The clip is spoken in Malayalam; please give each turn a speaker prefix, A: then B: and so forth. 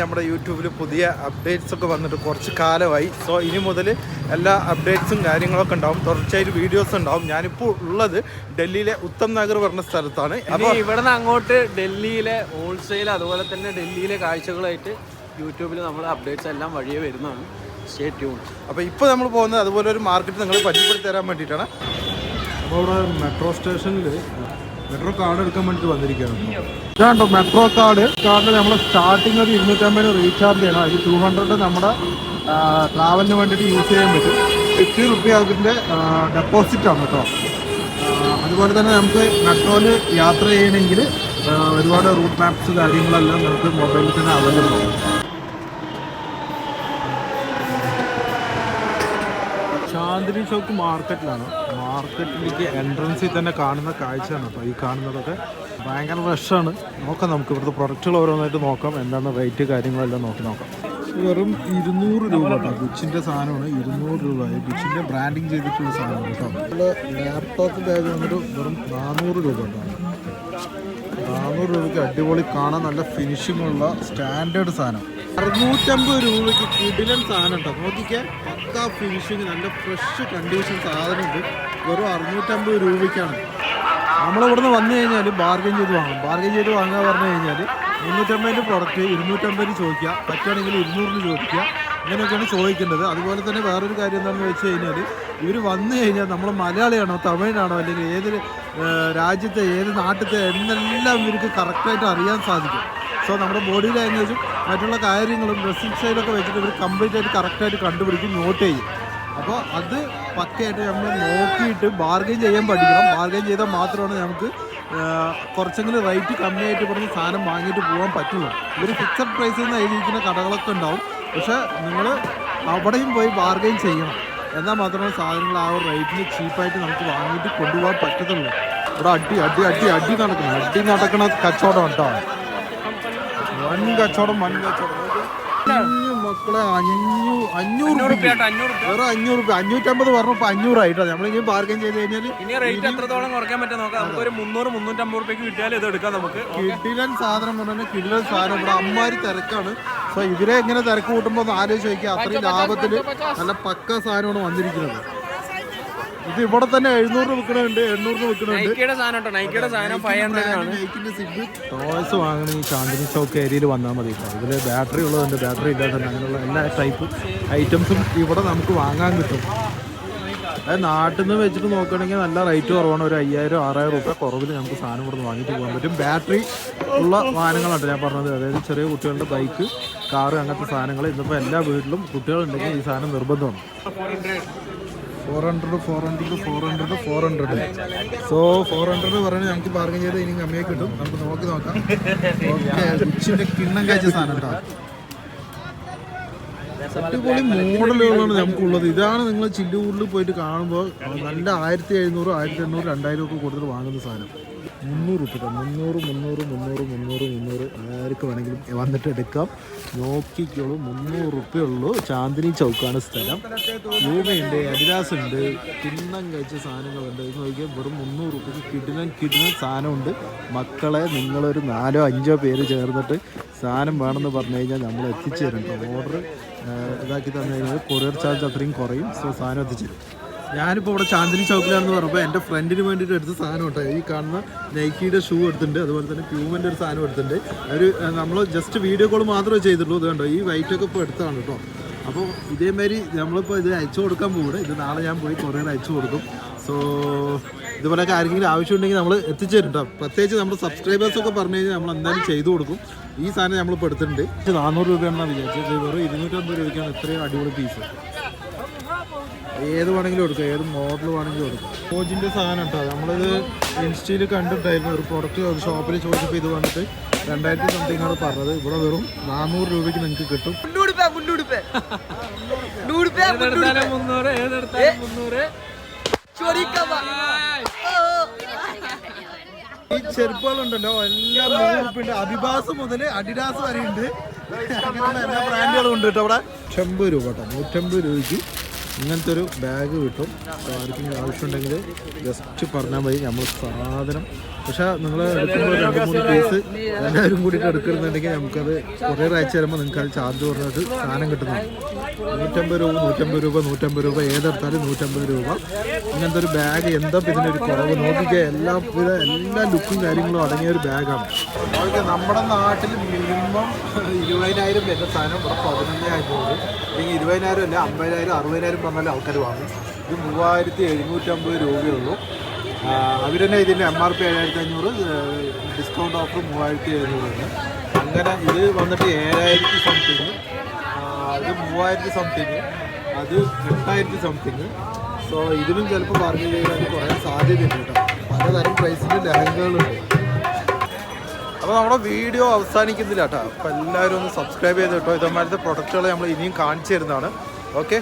A: നമ്മുടെ യൂട്യൂബിൽ പുതിയ അപ്ഡേറ്റ്സ് ഒക്കെ വന്നിട്ട് കുറച്ച് കാലമായി. സോ ഇനി മുതൽ എല്ലാ അപ്ഡേറ്റ്സും കാര്യങ്ങളൊക്കെ ഉണ്ടാവും. തുടർച്ചയായിട്ട് വീഡിയോസ് ഉണ്ടാവും. ഞാനിപ്പോൾ ഉള്ളത് ഡൽഹിയിലെ ഉത്തം നഗർ പറഞ്ഞ സ്ഥലത്താണ്.
B: ഇനി
A: അപ്പോൾ
B: ഇവിടുന്ന് അങ്ങോട്ട് ഡൽഹിയിലെ ഹോൾസെയിൽ അതുപോലെ തന്നെ ഡൽഹിയിലെ കാഴ്ചകളായിട്ട് യൂട്യൂബിൽ നമ്മൾ അപ്ഡേറ്റ്സ് എല്ലാം വഴിയെ വരുന്നതാണ്. സ്റ്റേ ട്യൂൺ
A: അപ്പോൾ ഇപ്പോൾ നമ്മൾ പോകുന്നത് അതുപോലെ ഒരു മാർക്കറ്റ് നിങ്ങൾ പരിചയപ്പെടുത്തി തരാൻ വേണ്ടിയിട്ടാണ്.
C: അപ്പോൾ ഇവിടെ മെട്രോ സ്റ്റേഷനിൽ മെട്രോ കാർഡ് എടുക്കാൻ വേണ്ടിട്ട് വന്നിരിക്കുകയാണ് ഇതാണ്ടോ മെട്രോ കാർഡ്? കാർഡിൽ നമ്മൾ സ്റ്റാർട്ടിങ് ഒരു ഇരുന്നൂറ്റമ്പതിന് റീചാർജ് ചെയ്യണം. അതിൽ ടു ഹൺഡ്രഡ് നമ്മുടെ ട്രാവലിന് വേണ്ടിയിട്ട് യൂസ് ചെയ്യാൻ പറ്റും. ഫിഫ്റ്റി റുപ്പി അതിന്റെ ഡെപ്പോസിറ്റ് ആണ് കേട്ടോ. അതുപോലെ തന്നെ നമുക്ക് മെട്രോയിൽ യാത്ര ചെയ്യണമെങ്കിൽ ഒരുപാട് റൂട്ട് മാപ്സ് കാര്യങ്ങളെല്ലാം നമുക്ക് മൊബൈലിൽ തന്നെ അവൈലബിൾ ആണ്. ചാന്ദിനി ചോക്ക് മാർക്കറ്റിലാണ് മാർക്കറ്റിലേക്ക് എൻട്രൻസിൽ തന്നെ കാണുന്ന കാഴ്ചയാണ് കേട്ടോ ഈ കാണുന്നതൊക്കെ. ഭയങ്കര റഷാണ് നോക്കാം നമുക്ക് ഇവിടുത്തെ പ്രൊഡക്റ്റുകൾ ഓരോന്നായിട്ട് നോക്കാം. എന്താണ് റേറ്റ് കാര്യങ്ങളെല്ലാം നോക്കി നോക്കാം. വെറും ഇരുന്നൂറ് രൂപ കേട്ടോ. ഗുച്ചിന്റെ സാധനമാണ്. ഇരുന്നൂറ് രൂപ. ഗുച്ചിന്റെ ബ്രാൻഡിങ് ചെയ്തിട്ടുള്ള സാധനമാണ് കേട്ടോ. നമ്മൾ ലാപ്ടോപ്പ് ബാഗ് വന്നിട്ട് വെറും നാനൂറ് രൂപ കേട്ടോ. നാനൂറ് രൂപയ്ക്ക് അടിപൊളി കാണാൻ നല്ല ഫിനിഷിംഗ് ഉള്ള സ്റ്റാൻഡേർഡ് സാധനം. അറുന്നൂറ്റമ്പത് രൂപയ്ക്ക് കിടിലൻ സാധനം കേട്ടോ. നോക്കിക്കേ പക്കാ ഫിനിഷിങ് നല്ല ഫ്രഷ് കണ്ടീഷൻ സാധനം ഉണ്ട് വെറും അറുന്നൂറ്റമ്പത് രൂപയ്ക്കാണ്. നമ്മളിവിടുന്ന് വന്നു കഴിഞ്ഞാൽ ബാർഗൈൻ ചെയ്ത് വാങ്ങും. ബാർഗൈൻ ചെയ്ത് വാങ്ങുക പറഞ്ഞു കഴിഞ്ഞാൽ മുന്നൂറ്റമ്പതിന്റെ പ്രൊഡക്റ്റ് ഇരുന്നൂറ്റമ്പതിന് ചോദിക്കുക. പറ്റുകയാണെങ്കിൽ ഇരുന്നൂറിന് ചോദിക്കുക. ഇങ്ങനെയൊക്കെയാണ് ചോദിക്കേണ്ടത് അതുപോലെ തന്നെ വേറൊരു കാര്യം എന്താണെന്ന് വെച്ച് കഴിഞ്ഞാൽ ഇവർ വന്നു കഴിഞ്ഞാൽ നമ്മൾ മലയാളിയാണോ തമിഴാണോ അല്ലെങ്കിൽ ഏത് രാജ്യത്തെ ഏത് നാട്ടിലത്തെ എന്നെല്ലാം ഇവർക്ക് കറക്റ്റായിട്ട് അറിയാൻ സാധിക്കും. സോ നമ്മുടെ ബോഡി ലാംഗ്വേജും മറ്റുള്ള കാര്യങ്ങളും ഡ്രസ്സിംഗ് സ്റ്റൈലൊക്കെ വെച്ചിട്ട് ഇവർ കംപ്ലീറ്റ് ആയിട്ട് കറക്റ്റായിട്ട് കണ്ടുപിടിക്കും നോട്ട് ചെയ്യും. അപ്പോൾ അത് പക്കയായിട്ട് നമ്മൾ നോക്കിയിട്ട് ബാർഗൈൻ ചെയ്യാൻ പഠിക്കണം. ബാർഗൈൻ ചെയ്താൽ മാത്രമാണ് നമുക്ക് കുറച്ചെങ്കിലും റേറ്റ് കമ്മിയായിട്ട് പറഞ്ഞ് സാധനം വാങ്ങിയിട്ട് പോകാൻ പറ്റുള്ളൂ. ഇവർ ഫിക്സഡ് പ്രൈസിൽ നിന്ന് എഴുതിയിരിക്കുന്ന കടകളൊക്കെ ഉണ്ടാവും. പക്ഷേ നിങ്ങൾ അവിടെയും പോയി ബാർഗൈൻ ചെയ്യണം. എന്നാൽ മാത്രമേ സാധനങ്ങൾ ആ ഒരു റേറ്റിന് ചീപ്പായിട്ട് നമുക്ക് വാങ്ങിയിട്ട് കൊണ്ടുപോകാൻ പറ്റത്തുള്ളൂ. ഇവിടെ അടി അടി അടി അടി നടക്കണം അടി നടക്കണ കച്ചവടം കേട്ടോ വൻ കച്ചവടം വൻ കച്ചവടം. മക്കളെ അഞ്ഞൂ അഞ്ഞൂറ്
B: അഞ്ഞൂറ്
C: വെറും അഞ്ഞൂറ് രൂപ അഞ്ഞൂറ്റമ്പത് പറഞ്ഞപ്പോ അഞ്ഞൂറായിട്ടോ. നമ്മളിനി ബാർഗൻ ചെയ്ത് കഴിഞ്ഞാൽ
B: ഇനി റേറ്റ് എത്രത്തോളം കുറയ്ക്കാൻ പറ്റും നോക്കാം. നമുക്ക് ഒരു മുന്നൂറ് മുന്നൂറ്റമ്പത് റുപ്യക്ക് കിട്ടിയാൽ ഇത് എടുക്കാം നമുക്ക്.
C: കിടിലൻ സാധനം പറഞ്ഞാൽ കിടിലൻ സാധനം. ഇവിടെ അമ്മാരി തിരക്കാണ്. സോ ഇവരെ എങ്ങനെ തിരക്ക് കൂട്ടുമ്പോൾ ഒന്ന് ആലോചിച്ച് നോക്കിയാൽ അത്രയും ലാഭത്തിൽ നല്ല പക്ക സാധനമാണ് വന്നിരിക്കുന്നത്. ഇത് ഇവിടെ തന്നെ എഴുന്നൂറ് വിൽക്കണുണ്ട് എണ്ണൂറിന് വിൽക്കണുണ്ട്.
B: നൈക്കിയുടെ സാധനം നൈക്കിയുടെ സാധനം ഫൈവ്
C: ടോയ്സ് വാങ്ങണ ഈ ചാന്ദിനി ചൗക്ക് ഏരിയയിൽ വന്നാൽ മതി ഇതിൽ ബാറ്ററി ഉള്ളതുണ്ട് ബാറ്ററി ഇല്ലാതുണ്ട് അങ്ങനെയുള്ള എല്ലാ ടൈപ്പ് ഐറ്റംസും ഇവിടെ നമുക്ക് വാങ്ങാൻ കിട്ടും. അതായത് നാട്ടിൽ നിന്ന് വെച്ചിട്ട് നോക്കുകയാണെങ്കിൽ നല്ല റേറ്റ് കുറവാണ്. ഒരു അയ്യായിരം ആറായിരം രൂപ കുറവിൽ നമുക്ക് സാധനം ഇവിടെ നിന്ന് വാങ്ങിയിട്ട് പോകാൻ പറ്റും. ബാറ്ററി ഉള്ള വാഹനങ്ങളാണ് ഞാൻ പറഞ്ഞത്. അതായത് ചെറിയ കുട്ടികളുടെ ബൈക്ക് കാറ് അങ്ങനത്തെ സാധനങ്ങൾ. ഇന്നിപ്പോൾ എല്ലാ വീട്ടിലും കുട്ടികളുണ്ടെങ്കിൽ ഈ സാധനം നിർബന്ധമാണ്. Four hundred four hundred four hundred four hundred. So four hundred പറയുന്നത് ഞങ്ങൾക്ക് പാർക്കിംഗ് ചെയ്ത് ഇനി കമ്മിയായി കിട്ടും. നമുക്ക് നോക്കി നോക്കാം. ഉച്ചിന്റെ കിണ്ണം കാഴ്ച സാധനം കേട്ടോ. അടിപൊളി മോഡലുകളാണ് നമുക്കുള്ളത്. ഇതാണ് നിങ്ങൾ ചില്ലുകൂടിൽ പോയിട്ട് കാണുമ്പോൾ നല്ല ആയിരത്തി എഴുന്നൂറ് ആയിരത്തി എണ്ണൂറ് രണ്ടായിരം ഒക്കെ കൊടുത്തിട്ട് വാങ്ങുന്ന സാധനം. മുന്നൂറ് റുപ്യ മുന്നൂറ് മുന്നൂറ് മുന്നൂറ് മുന്നൂറ് മുന്നൂറ്. ആർക്ക് വേണമെങ്കിലും വന്നിട്ട് എടുക്കാം. നോക്കിക്കോളൂ മുന്നൂറ് റുപ്യ ഉള്ളൂ. ചാന്ദിനി ചൗക്കാണ് സ്ഥലം. രൂപയുണ്ട് അഡിദാസ് ഉണ്ട് കിണ്ണം കഴിച്ച സാധനങ്ങളുണ്ട്. ഇത് നോക്കിയാൽ വെറും മുന്നൂറ് റുപ്യക്ക് കിടിലൻ കിടിലൻ സാധനമുണ്ട്. മക്കളെ നിങ്ങളൊരു നാലോ അഞ്ചോ പേര് ചേർന്നിട്ട് സാധനം വേണമെന്ന് പറഞ്ഞു കഴിഞ്ഞാൽ നമ്മൾ എത്തിച്ചു തരുന്നുണ്ട് ഓർഡർ ഇതാക്കി തന്നു കഴിഞ്ഞാൽ കൊറിയർ ചാർജ് അത്രയും കുറയും. സോ സാധനം എത്തിച്ചു തരും. ഞാനിപ്പോൾ ഇവിടെ ചാന്ദിനി ചൗക്കിലാണെന്ന് പറഞ്ഞപ്പോൾ എന്റെ ഫ്രണ്ടിന് വേണ്ടിയിട്ട് എടുത്ത സാധനം ഉണ്ടായി ഈ കാണുന്ന നൈക്കിയുടെ ഷൂ എടുത്തിട്ടുണ്ട്. അതുപോലെ തന്നെ പ്യൂമന്റെ ഒരു സാധനം എടുത്തിട്ടുണ്ട്. അവർ നമ്മൾ ജസ്റ്റ് വീഡിയോ കോൾ മാത്രമേ ചെയ്തിട്ടുള്ളൂ. ഇത് കണ്ടോ? ഈ വൈറ്റ് ഒക്കെ ഇപ്പോൾ എടുത്തതാണ് കേട്ടോ. അപ്പോൾ ഇതേമാതിരി നമ്മളിപ്പോൾ ഇത് അയച്ചു കൊടുക്കാൻ പോകുന്നത് ഇത് നാളെ ഞാൻ പോയി കൊറിയർ അയച്ചു കൊടുക്കും. സോ ഇതുപോലെയൊക്കെ ആർക്കെങ്കിലും ആവശ്യമുണ്ടെങ്കിൽ നമ്മൾ എത്തിച്ചേരും കേട്ടോ. പ്രത്യേകിച്ച് നമ്മുടെ സബ്സ്ക്രൈബേഴ്സ് ഒക്കെ പറഞ്ഞു കഴിഞ്ഞാൽ നമ്മൾ എന്തായാലും ചെയ്തു കൊടുക്കും. ഈ സാധനം നമ്മളിപ്പോൾ എടുത്തിട്ടുണ്ട്. നാനൂറ് രൂപയാണെന്നാണ് വിചാരിച്ചത്. വെറും ഇരുന്നൂറ്റമ്പത് രൂപയ്ക്കാണ് ഇത്രയും അടിപൊളി പീസ് ഏത് വേണമെങ്കിലും എടുക്കാം. ഏത് മോഡൽ വേണമെങ്കിലും എടുക്കാം. കോച്ചിന്റെ സാധനം കേട്ടോ. നമ്മളിത് ഇൻസ്റ്റയിൽ കണ്ടിട്ടായിരുന്നു ഒരു പ്രൊഡക്റ്റ് ഒരു ഷോപ്പിൽ ചോദിച്ചപ്പോൾ ഇത് വന്നിട്ട് രണ്ടായിരത്തി സംതിങ് ആണ് പറഞ്ഞത്. ഇവിടെ വെറും നാനൂറ് രൂപയ്ക്ക് നിങ്ങൾക്ക് കിട്ടും. ഈ ചെരുപ്പുകളുണ്ടല്ലോ എല്ലാം നൂറുപ്പിണ്ട് അഭിഭാസ് മുതൽ അഡിഡാസ് വരെ ഉണ്ട് അങ്ങനെയുള്ള എല്ലാ ബ്രാൻഡുകളും ഉണ്ട് കേട്ടോ അവിടെ. നൂറ്റമ്പത് രൂപ കേട്ടോ. നൂറ്റമ്പത് രൂപയ്ക്ക് ഇങ്ങനത്തെ ഒരു ബാഗ് കിട്ടും ആർക്കെങ്കിലും ആവശ്യമുണ്ടെങ്കിൽ ജസ്റ്റ് പറഞ്ഞാൽ മതി. നമ്മൾ സാധനം പക്ഷേ നിങ്ങൾ എടുക്കുമ്പോൾ രണ്ട് മൂന്ന് പീസ് എല്ലാവരും കൂടിയിട്ട് എടുക്കുന്നുണ്ടെങ്കിൽ നമുക്കത് കുറേ ആഴ്ച വരുമ്പോൾ നിങ്ങൾക്ക് അത് ചാർജ് പറഞ്ഞിട്ട് സാധനം കിട്ടുന്നതാണ്. നൂറ്റമ്പത് രൂപ നൂറ്റമ്പത് രൂപ നൂറ്റമ്പത് രൂപ. ഏതെടുത്താലും നൂറ്റമ്പത് രൂപ. ഇങ്ങനത്തെ ഒരു ബാഗ് എന്താ ഇതിന്റെ ഒരു കുറവ്? നോക്കിക്കുക എല്ലാ എല്ലാ ലുക്കും കാര്യങ്ങളും അടങ്ങിയ ഒരു ബാഗാണ് ഓക്കെ നമ്മുടെ നാട്ടിൽ മിനിമം ഇരുപതിനായിരം വരുന്ന സാധനം ഇവിടെ പതിനഞ്ചായിരം രൂപ അല്ലെങ്കിൽ ഇരുപതിനായിരം അല്ല അമ്പതിനായിരം അറുപതിനായിരം പറഞ്ഞാലും ആൾക്കാർ വാങ്ങും. ഇത് മൂവായിരത്തി എഴുന്നൂറ്റമ്പത് രൂപയുള്ളൂ അവർ തന്നെ ഇതിന്റെ എം ആർ പി ഏഴായിരത്തി അഞ്ഞൂറ് ഡിസ്കൗണ്ട് ഓഫർ മൂവായിരത്തി എഴുന്നൂറുണ്ട് അങ്ങനെ ഇത് വന്നിട്ട് ഏഴായിരത്തി സംതിങ് അത് മൂവായിരത്തി സംതിങ് അത് എട്ടായിരത്തി സംതിങ് സോ ഇതിനും ചിലപ്പോൾ പറഞ്ഞു കഴിഞ്ഞാൽ കുറയാൻ സാധ്യതയുണ്ട് കേട്ടോ. പലതരം പ്രൈസിന്റെ ലഹങ്കകളുണ്ട്
A: അപ്പോൾ നമ്മുടെ വീഡിയോ അവസാനിക്കുന്നില്ല കേട്ടോ. അപ്പോൾ എല്ലാവരും ഒന്ന് സബ്സ്ക്രൈബ് ചെയ്ത് കേട്ടോ. ഇതേമാരത്തെ പ്രൊഡക്റ്റുകൾ നമ്മൾ ഇനിയും കാണിച്ചു തരുന്നതാണ്. ഓക്കെ